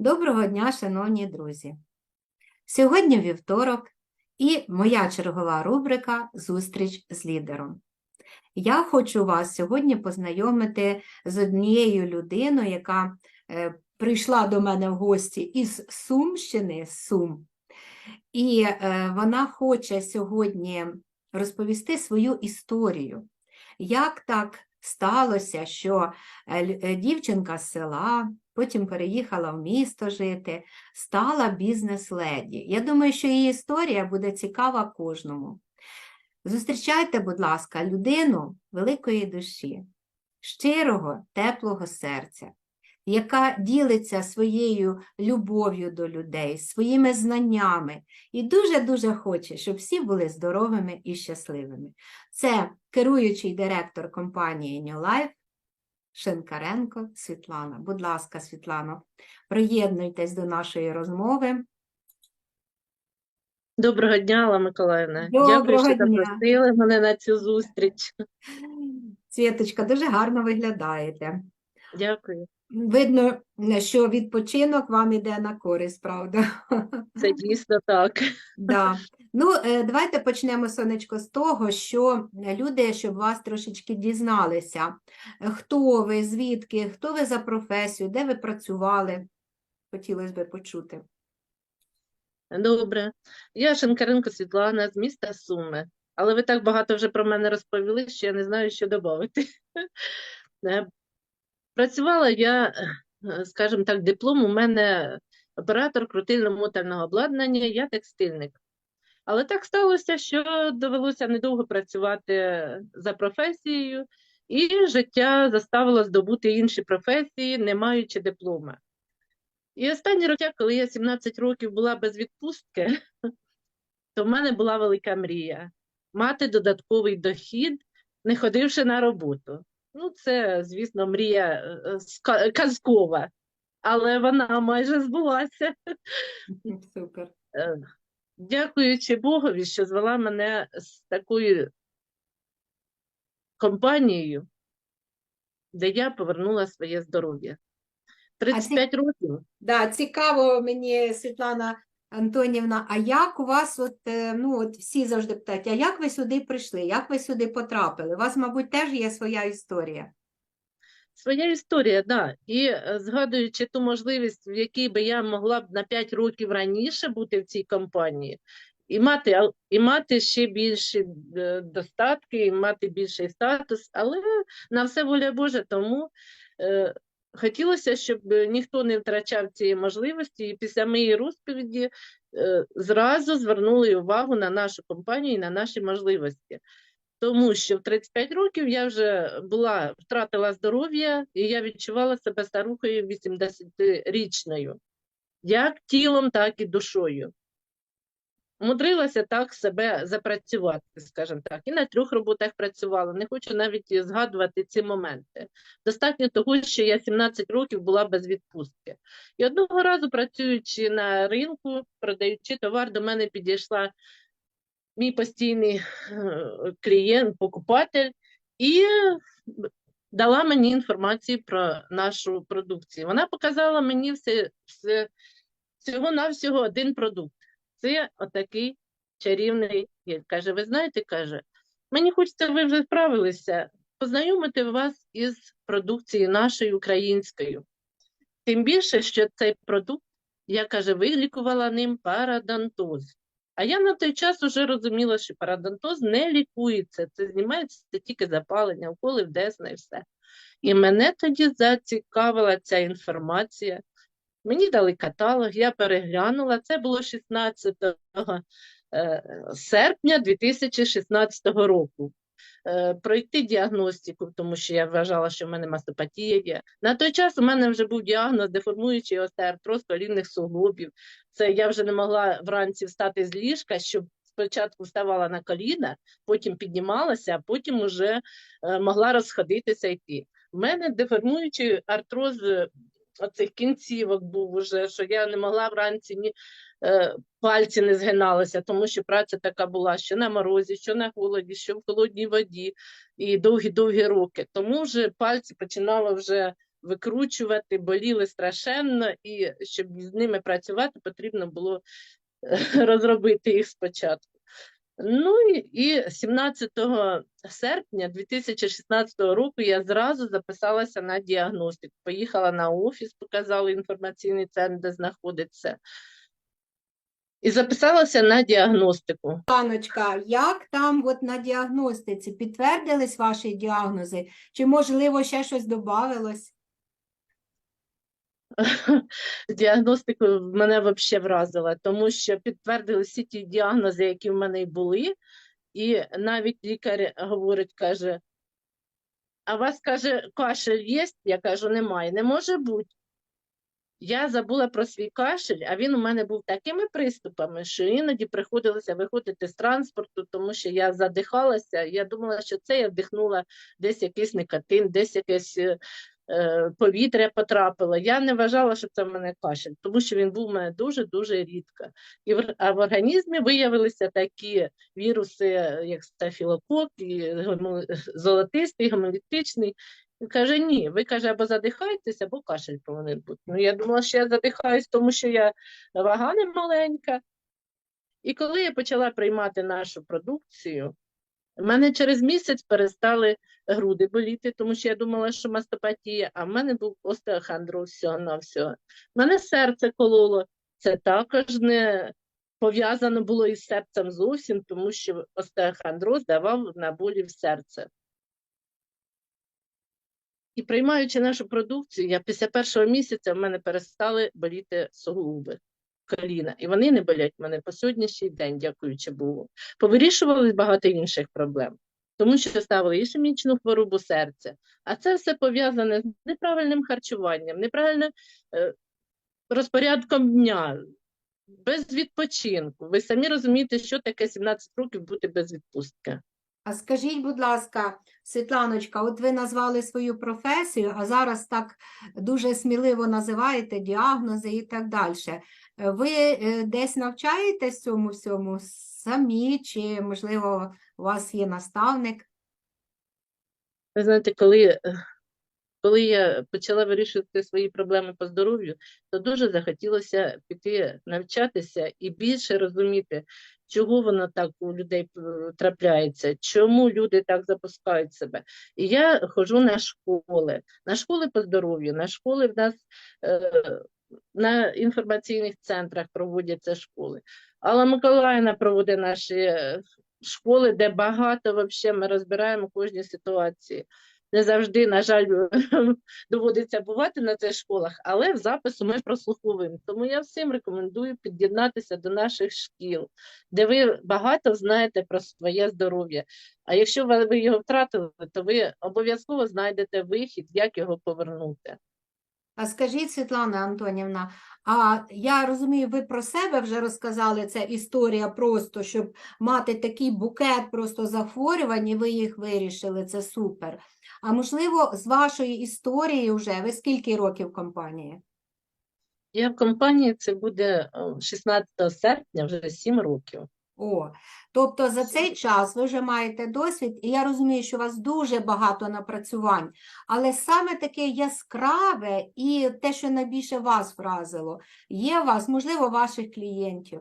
Доброго дня, шановні друзі! Сьогодні вівторок і моя чергова рубрика Зустріч з лідером. Я хочу вас сьогодні познайомити з однією людиною, яка е, прийшла до мене в гості із Сумщини, Сум. І е, вона хоче сьогодні розповісти свою історію. Як так сталося, що е, дівчинка з села, потім переїхала в місто жити, стала бізнес-леді. Я думаю, що її історія буде цікава кожному. Зустрічайте, будь ласка, людину великої душі, щирого, теплого серця, яка ділиться своєю любов'ю до людей, своїми знаннями і дуже-дуже хоче, щоб всі були здоровими і щасливими. Це керуючий директор компанії New Life Шинкаренко Світлана. Будь ласка, Світлано, приєднуйтесь до нашої розмови. Доброго дня, Алла Миколаївна. Доброго Дякую, що запросили мене на цю зустріч. Світочка, дуже гарно виглядаєте. Дякую. Видно, що відпочинок вам іде на користь, правда? Це дійсно так. Да. Ну, е, давайте почнемо, сонечко, з того, що люди, щоб вас трошечки дізналися, е, хто ви, звідки, хто ви за професію, де ви працювали, хотілося б почути. Добре. Я Шинкаренко Світлана з міста Суми. Але ви так багато вже про мене розповіли, що я не знаю, що додати. Працювала я, е, скажімо так, диплом у мене оператор крутильно-моторного обладнання, я текстильник. Але так сталося, що довелося недовго працювати за професією, і життя заставило здобути інші професії, не маючи диплома. І останні роки, коли я 17 років була без відпустки, то в мене була велика мрія мати додатковий дохід, не ходивши на роботу. Ну, це, звісно, мрія е, казкова, але вона майже збулася. Супер. Е, Дякуючи Богові, що звела мене з такою компанією, де я повернула своє здоров'я. 35 років. Да, цікаво мені, Світлана Антонівна, а як у вас, от, е, ну, от всі завжди питають, а як ви сюди прийшли, як ви сюди потрапили? У вас, мабуть, теж є своя історія. Своя історія, да. І е, згадуючи ту можливість, в якій би я могла б на 5 років раніше бути в цій компанії, і мати, і мати ще більші е, достатки, і мати більший статус, але на все воля Божа, тому хотілося, щоб ніхто не втрачав цієї можливості, і після моєї розповіді е, зразу звернули увагу на нашу компанію і на наші можливості. Тому що в 35 років я вже була втратила здоров'я, і я відчувала себе старухою 80-річною, як тілом, так і душою. Мудрилася так себе запрацювати, скажімо так. І на трьох роботах працювала. Не хочу навіть згадувати ці моменти. Достатньо того, що я 17 років була без відпустки. І одного разу, працюючи на ринку, продаючи товар, до мене підійшла мій постійний е, клієнт, покупатель, і дала мені інформацію про нашу продукцію. Вона показала мені все, все всього-навсього один продукт. Це отакий чарівний гель. Каже, ви знаєте, каже, мені хочеться, ви вже вправилися, познайомити вас із продукцією нашою українською. Тим більше, що цей продукт, я каже, вилікувала ним парадонтоз. А я на той час вже розуміла, що парадонтоз не лікується, це знімається тільки запалення, уколи в десна і все. І мене тоді зацікавила ця інформація. Мені дали каталог, я переглянула. Це було 16 е, серпня 2016 року. Е, Пройти діагностику, тому що я вважала, що в мене мастопатія є. На той час у мене вже був діагноз деформуючий остеартроз колінних суглобів. Це я вже не могла вранці встати з ліжка, щоб спочатку вставала на коліна, потім піднімалася, а потім вже е, могла розходитися йти. У мене деформуючий артроз оцих кінцівок був уже, що я не могла вранці ні е, пальці не згиналися, тому що праця така була, що на морозі, що на холоді, що в холодній воді, і довгі-довгі роки. Тому вже пальці починало вже викручувати, боліли страшенно, і щоб з ними працювати, потрібно було е, розробити їх спочатку. Ну і, і 17 серпня 2016 року я зразу записалася на діагностику. Поїхала на офіс, показали інформаційний центр, де знаходиться. І записалася на діагностику. Паночка, як там от на діагностиці? Підтвердились ваші діагнози? Чи, можливо, ще щось додавалось? Діагностику мене взагалі вразила, тому що підтвердили всі ті діагнози, які в мене й були. І навіть лікар говорить, каже: а у вас каже, кашель є? Я кажу, немає. Не може бути. Я забула про свій кашель, а він у мене був такими приступами, що іноді приходилося виходити з транспорту, тому що я задихалася. Я думала, що це я вдихнула десь якийсь никотин, десь якесь е, повітря потрапило. Я не вважала, що це в мене кашель, тому що він був у мене дуже-дуже рідко. І в, а в організмі виявилися такі віруси, як стафілокок, і гемо- золотистий, гемолітичний. Він каже, ні, ви каже, або задихаєтесь, або кашель повинен бути. Ну, я думала, що я задихаюсь, тому що я вага не маленька. І коли я почала приймати нашу продукцію, в мене через місяць перестали груди боліти, тому що я думала, що мастопатія, а в мене був остеохондроз всього на всього. В мене серце кололо. Це також не пов'язано було із серцем зовсім, тому що остеохондроз давав на болі в серце. І приймаючи нашу продукцію, я після першого місяця в мене перестали боліти суглоби, коліна. І вони не болять мене по сьогоднішній день, дякуючи Богу. Повирішували багато інших проблем, тому що ставили ішемічну хворобу серця. А це все пов'язане з неправильним харчуванням, неправильним е, розпорядком дня, без відпочинку. Ви самі розумієте, що таке 17 років бути без відпустки. А скажіть, будь ласка, Світланочка, от ви назвали свою професію, а зараз так дуже сміливо називаєте діагнози і так далі. Ви е, десь навчаєтесь цьому всьому самі, чи, можливо, у вас є наставник? Ви знаєте, коли, е, коли я почала вирішувати свої проблеми по здоров'ю, то дуже захотілося піти навчатися і більше розуміти, чого воно так у людей е, трапляється, чому люди так запускають себе. І я ходжу на школи, на школи по здоров'ю, на школи в нас на інформаційних центрах проводяться школи. Алла Миколаївна проводить наші е, школи, де багато вообще ми розбираємо кожні ситуації. Не завжди, на жаль, доводиться бувати на цих школах, але в запису ми прослуховуємо. Тому я всім рекомендую під'єднатися до наших шкіл, де ви багато знаєте про своє здоров'я. А якщо ви його втратили, то ви обов'язково знайдете вихід, як його повернути. А скажіть, Світлана Антонівна, а я розумію, ви про себе вже розказали, це історія просто, щоб мати такий букет просто захворювань, і ви їх вирішили, це супер. А можливо, з вашої історії вже, ви скільки років в компанії? Я в компанії це буде 16 серпня, вже 7 років. О, тобто за цей час ви вже маєте досвід, і я розумію, що у вас дуже багато напрацювань, але саме таке яскраве і те, що найбільше вас вразило, є у вас, можливо, ваших клієнтів.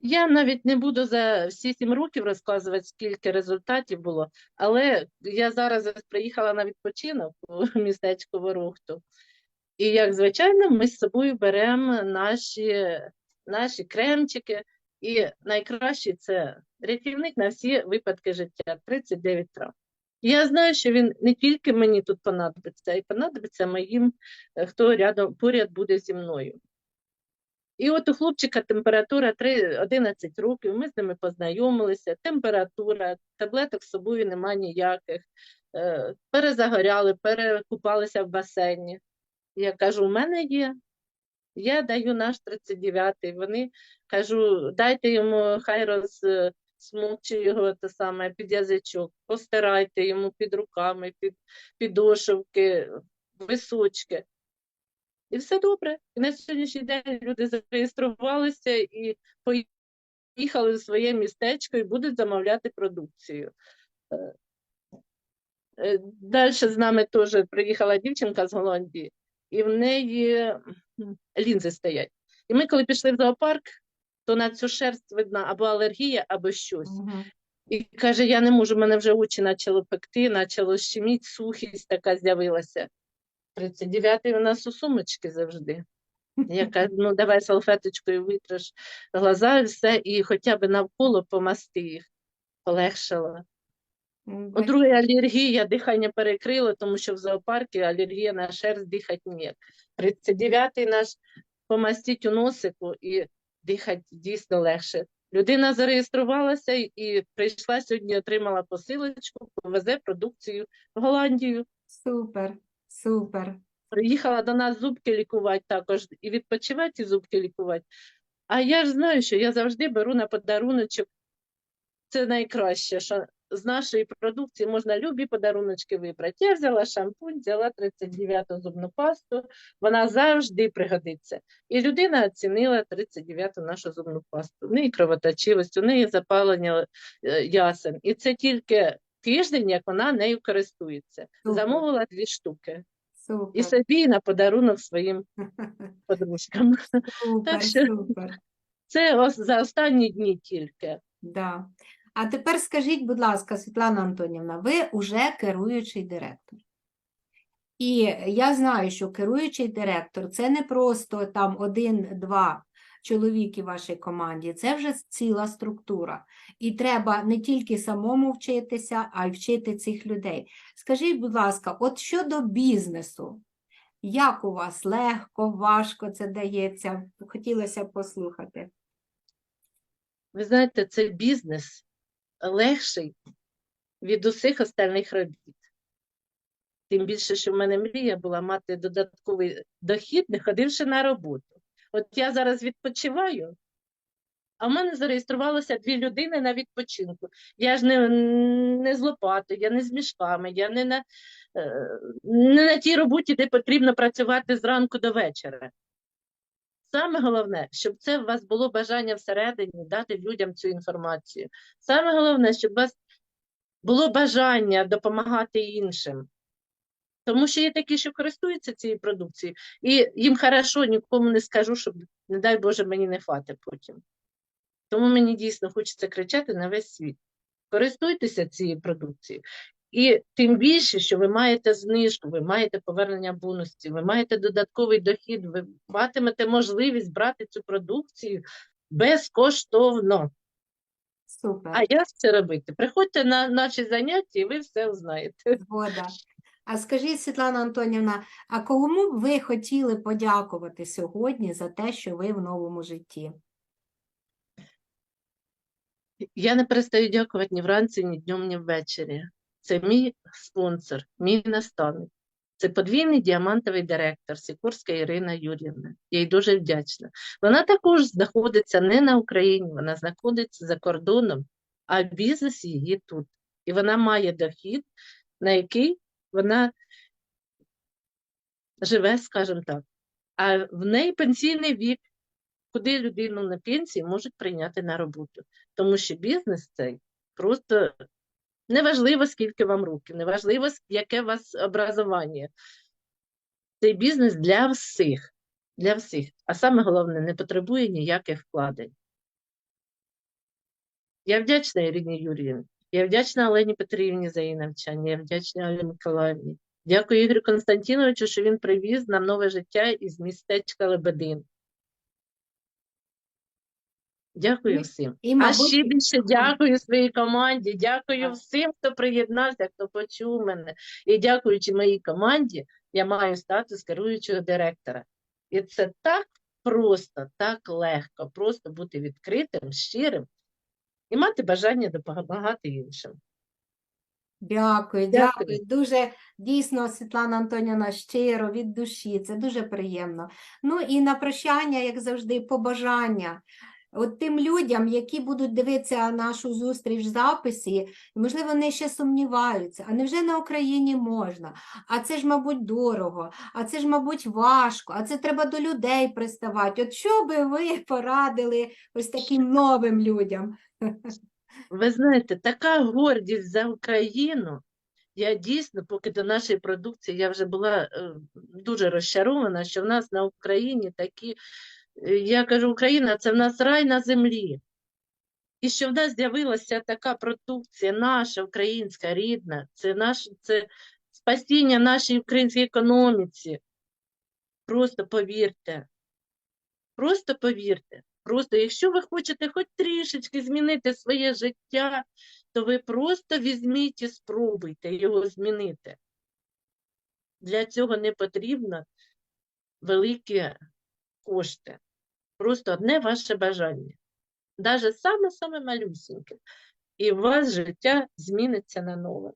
Я навіть не буду за всі сім років розказувати, скільки результатів було, але я зараз приїхала на відпочинок у містечко Ворохту. І, як звичайно, ми з собою беремо наші, наші кремчики. І найкраще це рятівник на всі випадки життя 39 трав. Я знаю, що він не тільки мені тут понадобиться, й понадобиться моїм, е, хто рядом поряд буде зі мною. І от у хлопчика температура 3, 11 років, ми з ними познайомилися, температура, таблеток з собою нема ніяких, е, перезагоряли, перекупалися в басейні. Я кажу, у мене є. Я даю наш 39-й. Вони кажу, дайте йому, хай розсмокче його те саме під язичок, постирайте йому під руками, під підошивки, височки. І все добре. І на сьогоднішній день люди зареєструвалися і поїхали в своє містечко і будуть замовляти продукцію. Е, Далі з нами теж приїхала дівчинка з Голландії, і в неї лінзи стоять. І ми, коли пішли в зоопарк, то на цю шерсть видна або алергія, або щось. Мгм. І каже, я не можу, мене вже очі почало пекти, почало щеміть, сухість така з'явилася. 39-й у нас у сумочці завжди. Я кажу, ну давай салфеточкою витриш глаза і все, і хоча б навколо помасти їх, полегшало. У другої алергія, дихання перекрило, тому що в зоопарку алергія на шерсть дихати ніяк. 39-й наш помастіть у носику і дихати дійсно легше. Людина зареєструвалася і прийшла сьогодні, отримала посилочку, повезе продукцію в Голландію. Супер, супер. Приїхала до нас зубки лікувати також, і відпочивати, і зубки лікувати. А я ж знаю, що я завжди беру на подаруночок. Це найкраще, що з нашої продукції можна любі подаруночки вибрати. Я взяла шампунь, взяла 39-ту зубну пасту, вона завжди пригодиться. І людина оцінила 39-ту нашу зубну пасту. У неї кровоточивість, у неї запалення е, ясен. І це тільки тиждень, як вона нею користується. Супер. Замовила дві штуки. І собі на подарунок своїм подружкам. Супер, що- супер. Це за останні дні тільки. Да. А тепер скажіть, будь ласка, Світлана Антонівна, ви уже керуючий директор. І я знаю, що керуючий директор це не просто там один-два чоловіки вашій команді, це вже ціла структура. І треба не тільки самому вчитися, а й вчити цих людей. Скажіть, будь ласка, от щодо бізнесу, як у вас легко, важко це дається? Хотілося послухати. Ви знаєте, цей бізнес легший від усіх остальних робіт. Тим більше, що в мене мрія була мати додатковий дохід, не ходивши на роботу. От я зараз відпочиваю, а в мене зареєструвалося дві людини на відпочинку. Я ж не, не з лопатою, я не з мішками, я не на, е, не на тій роботі, де потрібно працювати зранку до вечора. Саме головне, щоб це у вас було бажання всередині дати людям цю інформацію. Саме головне, щоб у вас було бажання допомагати іншим. Тому що є такі, що користуються цією продукцією, і їм хорошо, нікому не скажу, щоб, не дай Боже, мені не фати потім. Тому мені дійсно хочеться кричати на весь світ. Користуйтеся цією продукцією. І тим більше, що ви маєте знижку, ви маєте повернення бонусів, ви маєте додатковий дохід, ви матимете можливість брати цю продукцію безкоштовно. Супер. А як це робити? Приходьте на наші заняття, і ви все узнаєте. Згода. А скажіть, Світлана Антонівна, а кому б ви хотіли подякувати сьогодні за те, що ви в новому житті? Я не перестаю дякувати ні вранці, ні днем, ні ввечері. Це мій спонсор, мій наставник. Це подвійний діамантовий директор Сікорська Ірина Юрівна. Я їй дуже вдячна. Вона також знаходиться не на Україні, вона знаходиться за кордоном, а бізнес її тут. І вона має дохід, на який вона живе, скажімо так. А в неї пенсійний вік, куди людину на пенсії можуть прийняти на роботу. Тому що бізнес цей просто неважливо, скільки вам років, неважливо, яке у вас образування. Цей бізнес для всіх, для всіх. А саме головне, не потребує ніяких вкладень. Я вдячна Ірині Юріївні, я вдячна Олені Петрівні за її навчання, я вдячна Олі Миколаївні. Дякую Ігорю Константиновичу, що він привіз нам нове життя із містечка Лебедин. Дякую всім. І, А мабуть, ще більше дякую своїй команді, дякую всім, хто приєднався, хто почув мене. І дякуючи моїй команді, я маю статус керуючого директора. І це так просто, так легко, просто бути відкритим, щирим і мати бажання допомагати іншим. Дякую, Дякую. дякую. Дуже дійсно, Світлана Антонівна, щиро, від душі. Це дуже приємно. Ну і на прощання, як завжди, побажання. От тим людям, які будуть дивитися нашу зустріч в записі, можливо, вони ще сумніваються, а невже на Україні можна? А це ж, мабуть, дорого, а це ж, мабуть, важко, а це треба до людей приставати. От що би ви порадили ось таким новим людям? Ви знаєте, така гордість за Україну. Я дійсно, поки до нашої продукції, я вже була е, дуже розчарована, що в нас на Україні такі, я кажу, Україна це в нас рай на землі. І що в нас з'явилася така продукція, наша українська, рідна, це наш, це спасіння нашій українській економіці. Просто повірте. Просто повірте. Просто, якщо ви хочете хоч трішечки змінити своє життя, то ви просто візьміть і спробуйте його змінити. Для цього не потрібно великі кошти. Просто одне ваше бажання. Даже саме-саме малюсіньке. І у вас життя зміниться на нове.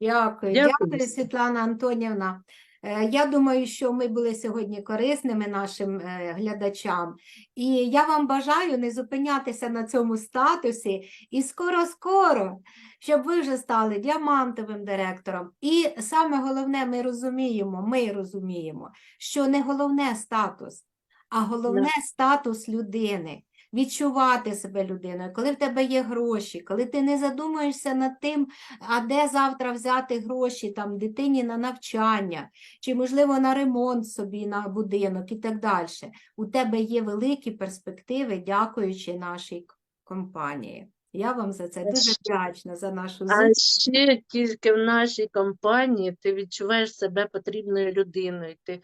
Дякую, Дякую. дякую, Світлана Антонівна. Е, Я думаю, що ми були сьогодні корисними нашим е, глядачам. І я вам бажаю не зупинятися на цьому статусі і скоро-скоро, щоб ви вже стали діамантовим директором. І саме головне, ми розуміємо, ми розуміємо, що не головне статус, а головне статус людини. Відчувати себе людиною, коли в тебе є гроші, коли ти не задумуєшся над тим, а де завтра взяти гроші там дитині на навчання, чи, можливо, на ремонт собі, на будинок і так далі. У тебе є великі перспективи, дякуючи нашій компанії. Я вам за це А дуже ще- вдячна за нашу А ще тільки в нашій компанії ти відчуваєш себе потрібною людиною. Ти,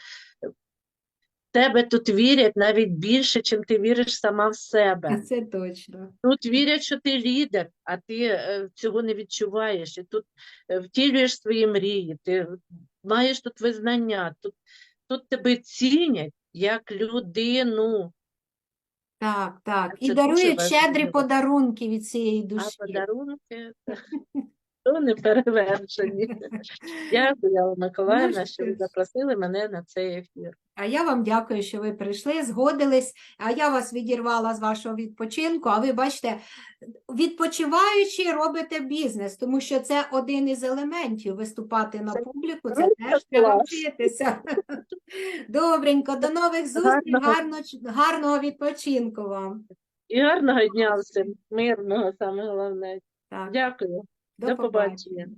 тебе тут вірять навіть більше, чим ти віриш сама в себе. Це точно. Тут вірять, що ти лідер, а ти е, цього не відчуваєш. І тут е, втілюєш свої мрії, ти маєш тут визнання, тут, тут тебе цінять як людину. Так, так. І Це дуже дарують щедрі важливо. подарунки від цієї А душі. подарунки то не перевершені. Дякую, Алла Миколаївна, що ви запросили мене на цей ефір. А я вам дякую, що ви прийшли, згодились. А я вас відірвала з вашого відпочинку. А ви бачите, відпочиваючи, робите бізнес, тому що це один із елементів виступати на публіку. Це теж треба вчитися. Добренько, до нових зустріч, Гарного- гарно, гарного відпочинку вам. І гарного дня всім, мирного, саме головне. Так, Дякую. До побачення.